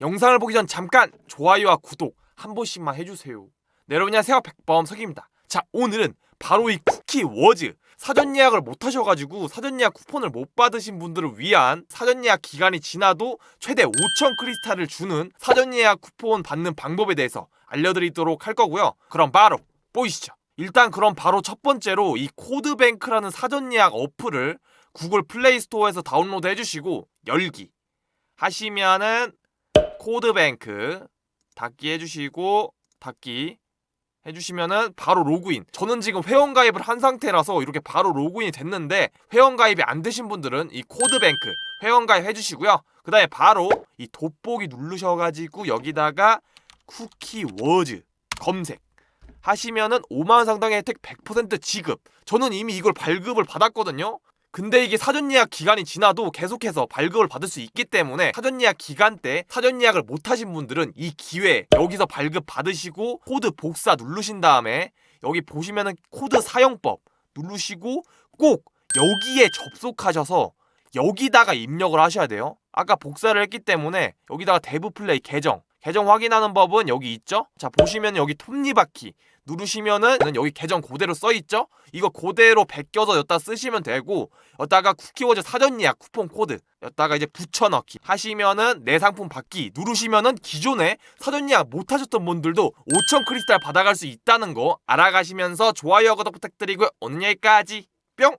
영상을 보기 전 잠깐 좋아요와 구독 한 번씩만 해주세요. 네, 여러분 안녕하세요. 백범석입니다. 자, 오늘은 바로 이 쿠키 워즈 사전 예약을 못 하셔가지고 사전 예약 쿠폰을 못 받으신 분들을 위한 사전 예약 기간이 지나도 최대 5천 크리스탈을 주는 사전 예약 쿠폰 받는 방법에 대해서 알려드리도록 할 거고요. 그럼 바로 보이시죠. 일단 그럼 바로 첫 번째로 이 코드뱅크라는 사전 예약 어플을 구글 플레이 스토어에서 다운로드 해주시고 열기 하시면은 코드뱅크 닫기 해주시고 닫기 해주시면은 바로 로그인. 저는 지금 회원 가입을 한 상태라서 이렇게 바로 로그인이 됐는데 회원 가입이 안 되신 분들은 이 코드뱅크 회원 가입 해주시고요. 그 다음에 바로 이 돋보기 누르셔가지고 여기다가 쿠키 워즈 검색. 하시면은 5만원 상당의 혜택 100% 지급. 저는 이미 이걸 발급을 받았거든요. 근데 이게 사전 예약 기간이 지나도 계속해서 발급을 받을 수 있기 때문에 사전 예약 기간 때 사전 예약을 못 하신 분들은 이 기회에 여기서 발급 받으시고 코드 복사 누르신 다음에 여기 보시면은 코드 사용법 누르시고 꼭 여기에 접속하셔서 여기다가 입력을 하셔야 돼요. 아까 복사를 했기 때문에 여기다가 대부 플레이 계정 계정 확인하는 법은 여기 있죠? 자 보시면 여기 톱니바퀴 누르시면은 여기 계정 그대로 써 있죠? 이거 그대로 베껴서 여기다 쓰시면 되고 여기다가 쿠키워즈 사전 예약 쿠폰 코드 여기다가 이제 붙여넣기 하시면은 내 상품 받기 누르시면은 기존에 사전 예약 못 하셨던 분들도 5천 크리스탈 받아갈 수 있다는 거 알아가시면서 좋아요 구독 부탁드리고요 오늘 여기까지 뿅